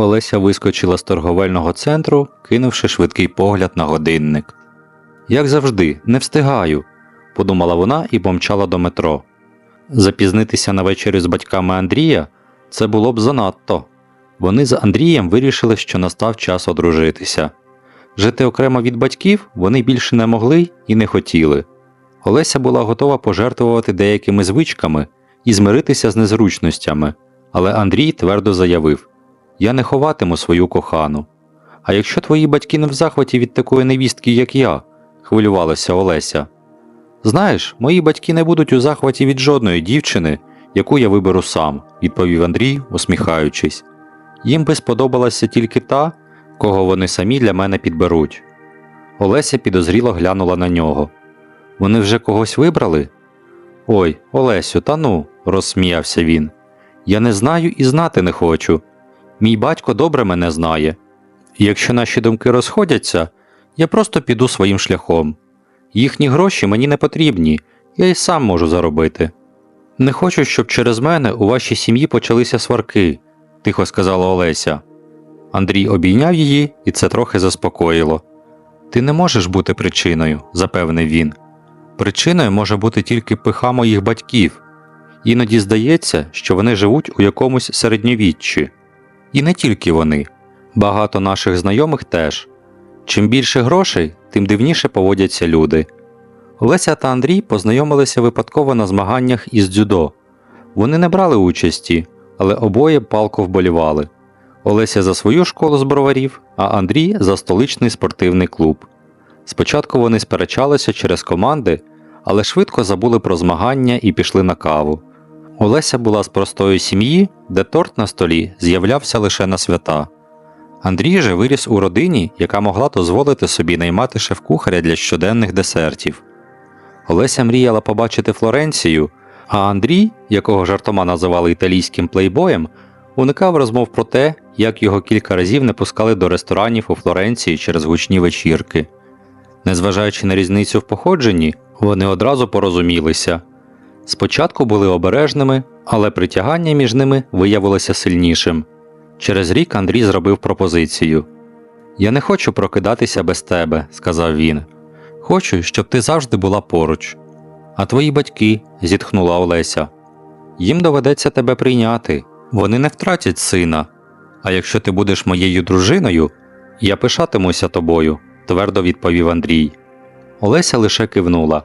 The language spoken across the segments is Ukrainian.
Олеся вискочила з торговельного центру, кинувши швидкий погляд на годинник. Як завжди, не встигаю, подумала вона і помчала до метро. Запізнитися на вечерю з батьками Андрія це було б занадто. Вони з Андрієм вирішили, що настав час одружитися. Жити окремо від батьків вони більше не могли і не хотіли. Олеся була готова пожертвувати деякими звичками і змиритися з незручностями, але Андрій твердо заявив: Я не ховатиму свою кохану. А якщо твої батьки не в захваті від такої невістки, як я, хвилювалася Олеся. Знаєш, мої батьки не будуть у захваті від жодної дівчини, яку я виберу сам, відповів Андрій, усміхаючись. Їм би сподобалася тільки та, кого вони самі для мене підберуть. Олеся підозріло глянула на нього. Вони вже когось вибрали? Ой, Олесю, та ну, розсміявся він. Я не знаю і знати не хочу. Мій батько добре мене знає. І якщо наші думки розходяться, я просто піду своїм шляхом. Їхні гроші мені не потрібні, я й сам можу заробити. Не хочу, щоб через мене у вашій сім'ї почалися сварки, тихо сказала Олеся. Андрій обійняв її, і це трохи заспокоїло. Ти не можеш бути причиною, запевнив він. Причиною може бути тільки пиха моїх батьків. Іноді здається, що вони живуть у якомусь середньовіччі. І не тільки вони, багато наших знайомих теж. Чим більше грошей, тим дивніше поводяться люди. Олеся та Андрій познайомилися випадково на змаганнях із дзюдо. Вони не брали участі, але обоє палко вболівали. Олеся за свою школу з броварів, а Андрій за столичний спортивний клуб. Спочатку вони сперечалися через команди, але швидко забули про змагання і пішли на каву. Олеся була з простої сім'ї, де торт на столі з'являвся лише на свята. Андрій же виріс у родині, яка могла дозволити собі наймати шеф-кухаря для щоденних десертів. Олеся мріяла побачити Флоренцію, а Андрій, якого жартома називали італійським плейбоєм, уникав розмов про те, як його кілька разів не пускали до ресторанів у Флоренції через гучні вечірки. Незважаючи на різницю в походженні, вони одразу порозумілися. Спочатку були обережними, але притягання між ними виявилося сильнішим. Через рік Андрій зробив пропозицію. Я не хочу прокидатися без тебе, сказав він. Хочу, щоб ти завжди була поруч. А твої батьки, зітхнула Олеся. Їм доведеться тебе прийняти. Вони не втратять сина. А якщо ти будеш моєю дружиною, я пишатимуся тобою, твердо відповів Андрій. Олеся лише кивнула.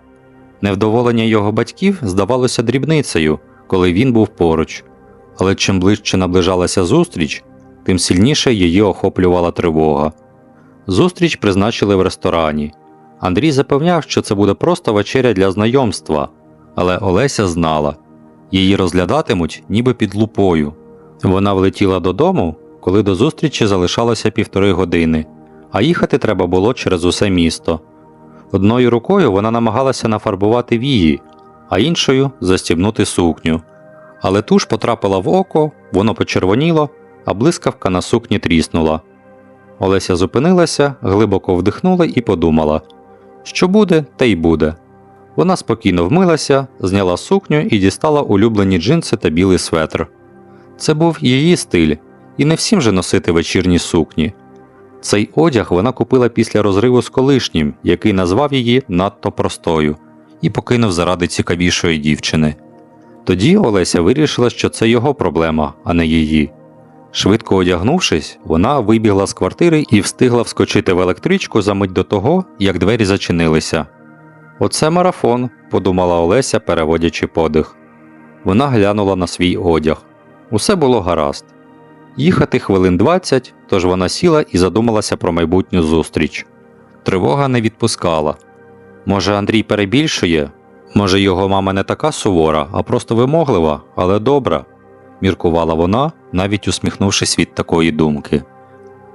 Невдоволення його батьків здавалося дрібницею, коли він був поруч, але чим ближче наближалася зустріч, тим сильніше її охоплювала тривога. Зустріч призначили в ресторані. Андрій запевняв, що це буде просто вечеря для знайомства, але Олеся знала її розглядатимуть ніби під лупою. Вона влетіла додому, коли до зустрічі залишалося півтори години, а їхати треба було через усе місто. Одною рукою вона намагалася нафарбувати вії, а іншою застібнути сукню. Але туш потрапила в око, воно почервоніло, а блискавка на сукні тріснула. Олеся зупинилася, глибоко вдихнула і подумала: що буде, те й буде. Вона спокійно вмилася, зняла сукню і дістала улюблені джинси та білий светр. Це був її стиль, і не всім же носити вечірні сукні. Цей одяг вона купила після розриву з колишнім, який назвав її надто простою, і покинув заради цікавішої дівчини. Тоді Олеся вирішила, що це його проблема, а не її. Швидко одягнувшись, вона вибігла з квартири і встигла вскочити в електричку за мить до того, як двері зачинилися. Оце марафон, подумала Олеся, переводячи подих. Вона глянула на свій одяг. Усе було гаразд. Їхати хвилин 20, тож вона сіла і задумалася про майбутню зустріч. Тривога не відпускала. Може, Андрій перебільшує? Може, його мама не така сувора, а просто вимоглива, але добра, міркувала вона, навіть усміхнувшись від такої думки.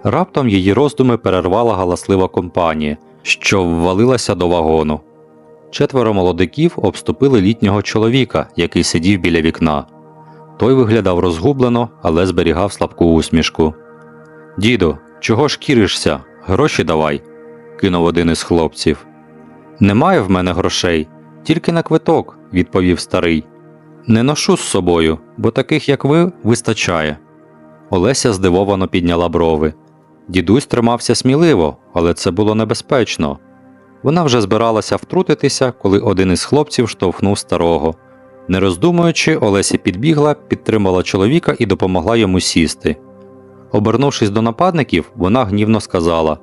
Раптом її роздуми перервала галаслива компанія, що ввалилася до вагону. Четверо молодиків обступили літнього чоловіка, який сидів біля вікна. Той виглядав розгублено, але зберігав слабку усмішку. Діду, чого шкіришся? Гроші давай, кинув один із хлопців. Немає в мене грошей, тільки на квиток, відповів старий. Не ношу з собою, бо таких, як ви, вистачає. Олеся здивовано підняла брови. Дідусь тримався сміливо, але це було небезпечно. Вона вже збиралася втрутитися, коли один із хлопців штовхнув старого. Не роздумуючи, Олеся підбігла, підтримала чоловіка і допомогла йому сісти. Обернувшись до нападників, вона гнівно сказала: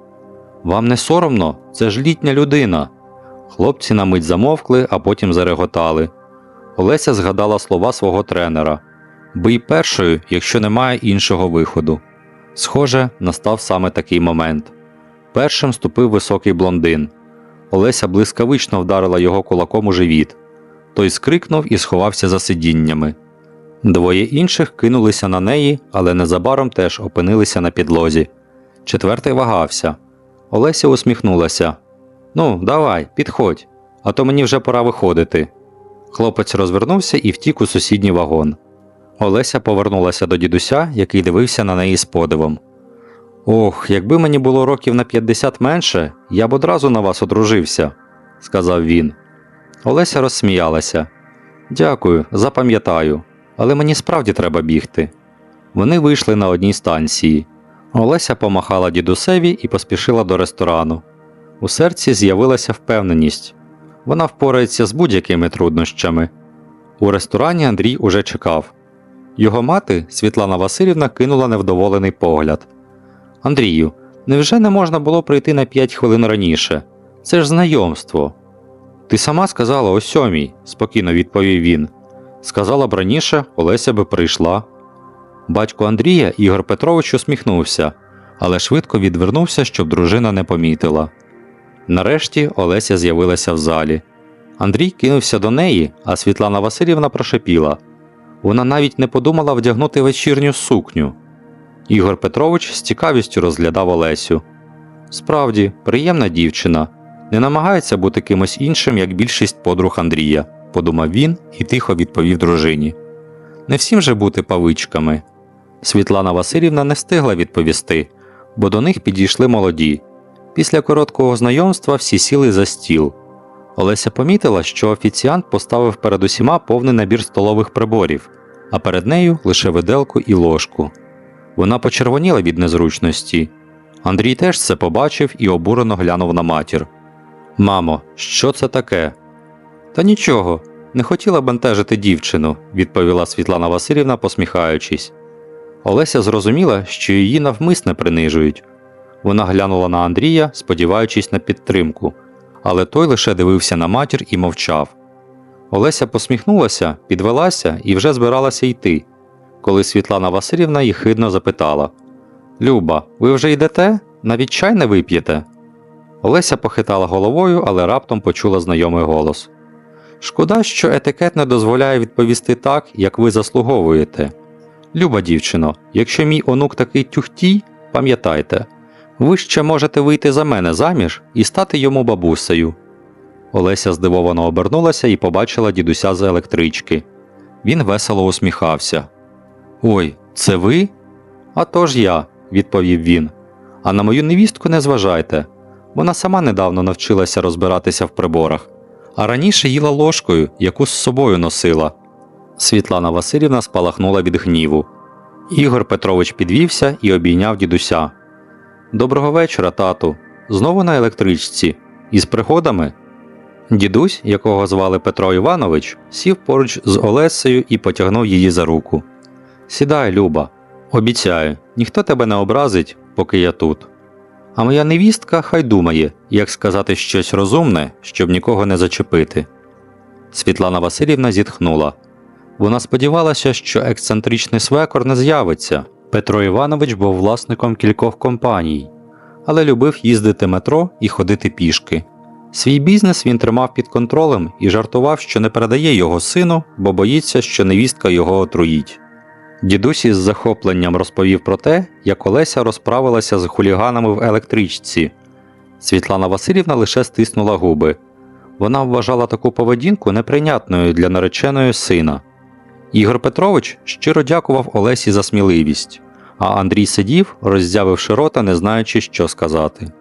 Вам не соромно, це ж літня людина. Хлопці на мить замовкли, а потім зареготали. Олеся згадала слова свого тренера Бий першою, якщо немає іншого виходу. Схоже, настав саме такий момент. Першим ступив високий блондин. Олеся блискавично вдарила його кулаком у живіт. Той скрикнув і сховався за сидіннями. Двоє інших кинулися на неї, але незабаром теж опинилися на підлозі. Четвертий вагався. Олеся усміхнулася. Ну, давай, підходь, а то мені вже пора виходити. Хлопець розвернувся і втік у сусідній вагон. Олеся повернулася до дідуся, який дивився на неї з подивом. Ох, якби мені було років на 50 менше, я б одразу на вас одружився, сказав він. Олеся розсміялася. Дякую, запам'ятаю, але мені справді треба бігти. Вони вийшли на одній станції. Олеся помахала дідусеві і поспішила до ресторану. У серці з'явилася впевненість. Вона впорається з будь-якими труднощами. У ресторані Андрій уже чекав. Його мати, Світлана Васильівна, кинула невдоволений погляд. Андрію, невже не можна було прийти на 5 хвилин раніше? Це ж знайомство. Ти сама сказала о сьомій, спокійно відповів він. Сказала б раніше, Олеся би прийшла. Батько Андрія Ігор Петрович усміхнувся, але швидко відвернувся, щоб дружина не помітила. Нарешті Олеся з'явилася в залі. Андрій кинувся до неї, а Світлана Васильівна прошепіла. Вона навіть не подумала вдягнути вечірню сукню. Ігор Петрович з цікавістю розглядав Олесю. Справді, приємна дівчина, не намагається бути кимось іншим, як більшість подруг Андрія, подумав він і тихо відповів дружині. Не всім же бути павичками. Світлана Васильівна не встигла відповісти, бо до них підійшли молоді. Після короткого знайомства всі сіли за стіл. Олеся помітила, що офіціант поставив перед усіма повний набір столових приборів, а перед нею лише виделку і ложку. Вона почервоніла від незручності. Андрій теж це побачив і обурено глянув на матір. Мамо, що це таке? Та нічого, не хотіла бентежити дівчину, відповіла Світлана Васильівна, посміхаючись. Олеся зрозуміла, що її навмисне принижують. Вона глянула на Андрія, сподіваючись на підтримку, але той лише дивився на матір і мовчав. Олеся посміхнулася, підвелася і вже збиралася йти, коли Світлана Васильівна їх хидно запитала: Люба, ви вже йдете? Навіть чай не вип'єте? Олеся похитала головою, але раптом почула знайомий голос. Шкода, що етикет не дозволяє відповісти так, як ви заслуговуєте. Люба дівчино, якщо мій онук такий тюхтій, пам'ятайте, ви ще можете вийти за мене заміж і стати йому бабусею. Олеся здивовано обернулася і побачила дідуся з електрички. Він весело усміхався. Ой, це ви? «А то ж я, відповів він. А на мою невістку не зважайте. Вона сама недавно навчилася розбиратися в приборах, а раніше їла ложкою, яку з собою носила. Світлана Васильівна спалахнула від гніву. Ігор Петрович підвівся і обійняв дідуся. Доброго вечора, тату. Знову на електричці. Із приходами. Дідусь, якого звали Петро Іванович, сів поруч з Олесею і потягнув її за руку. Сідай, Люба, обіцяю, ніхто тебе не образить, поки я тут. А моя невістка хай думає, як сказати щось розумне, щоб нікого не зачепити. Світлана Васильівна зітхнула. Вона сподівалася, що ексцентричний свекор не з'явиться. Петро Іванович був власником кількох компаній, але любив їздити метро і ходити пішки. Свій бізнес він тримав під контролем і жартував, що не передає його сину, бо боїться, що невістка його отруїть. Дідусь із захопленням розповів про те, як Олеся розправилася з хуліганами в електричці. Світлана Васильівна лише стиснула губи. Вона вважала таку поведінку неприйнятною для нареченої сина. Ігор Петрович щиро дякував Олесі за сміливість, а Андрій сидів, роззявивши рота, не знаючи, що сказати.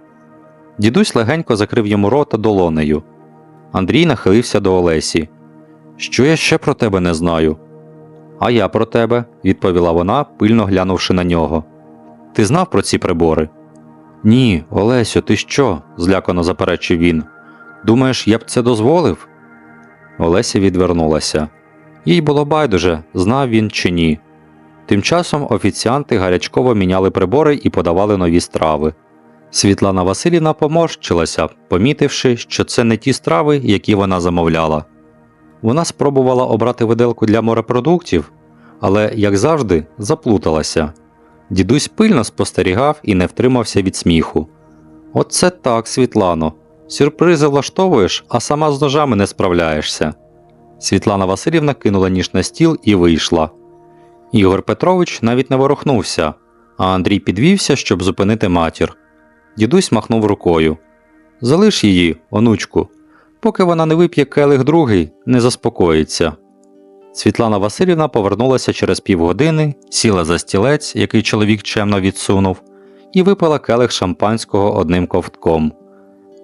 Дідусь легенько закрив йому рота долонею. Андрій нахилився до Олесі. Що я ще про тебе не знаю? А я про тебе, відповіла вона, пильно глянувши на нього. Ти знав про ці прибори? Ні, Олесю, ти що? злякано заперечив він. Думаєш, я б це дозволив? Олеся відвернулася. Їй було байдуже, знав він чи ні. Тим часом офіціанти гарячково міняли прибори і подавали нові страви. Світлана Васильівна поморщилася, помітивши, що це не ті страви, які вона замовляла. Вона спробувала обрати виделку для морепродуктів, але, як завжди, заплуталася. Дідусь пильно спостерігав і не втримався від сміху. Оце так, Світлано. Сюрпризи влаштовуєш, а сама з ножами не справляєшся. Світлана Васильівна кинула ніж на стіл і вийшла. Ігор Петрович навіть не ворухнувся, а Андрій підвівся, щоб зупинити матір. Дідусь махнув рукою. Залиш її, онучку, поки вона не вип'є келих другий, не заспокоїться. Світлана Васильівна повернулася через півгодини, сіла за стілець, який чоловік чемно відсунув, і випила келих шампанського одним ковтком.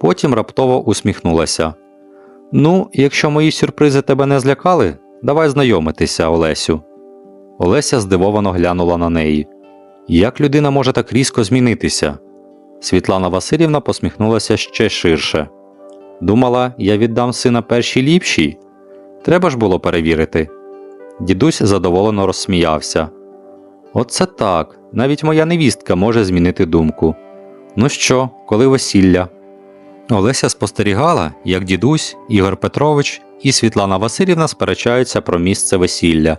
Потім раптово усміхнулася. Ну, якщо мої сюрпризи тебе не злякали, давай знайомитися, Олесю. Олеся здивовано глянула на неї. Як людина може так різко змінитися? Світлана Васильівна посміхнулася ще ширше. Думала, я віддам сина першій ліпшій. Треба ж було перевірити. Дідусь задоволено розсміявся. Оце так, навіть моя невістка може змінити думку. Ну що, коли весілля? Олеся спостерігала, як дідусь, Ігор Петрович і Світлана Васильівна сперечаються про місце весілля.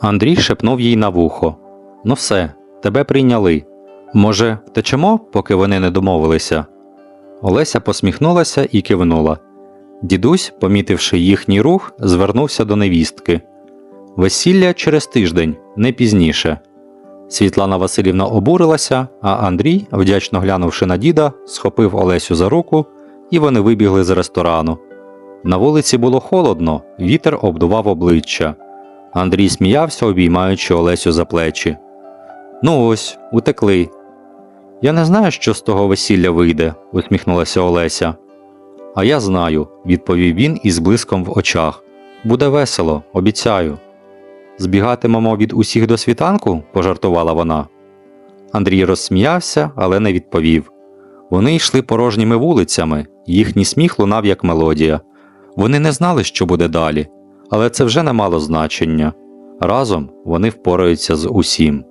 Андрій шепнув їй на вухо: Ну все, тебе прийняли. Може, втечемо, поки вони не домовилися? Олеся посміхнулася і кивнула. Дідусь, помітивши їхній рух, звернувся до невістки. Весілля через тиждень, не пізніше. Світлана Васильівна обурилася, а Андрій, вдячно глянувши на діда, схопив Олесю за руку, і вони вибігли з ресторану. На вулиці було холодно, вітер обдував обличчя. Андрій сміявся, обіймаючи Олесю за плечі. Ну ось, утекли. Я не знаю, що з того весілля вийде, усміхнулася Олеся. А я знаю, відповів він із блиском в очах. Буде весело, обіцяю. Збігатимемо від усіх до світанку? пожартувала вона. Андрій розсміявся, але не відповів. Вони йшли порожніми вулицями, їхній сміх лунав як мелодія. Вони не знали, що буде далі, але це вже не мало значення. Разом вони впораються з усім.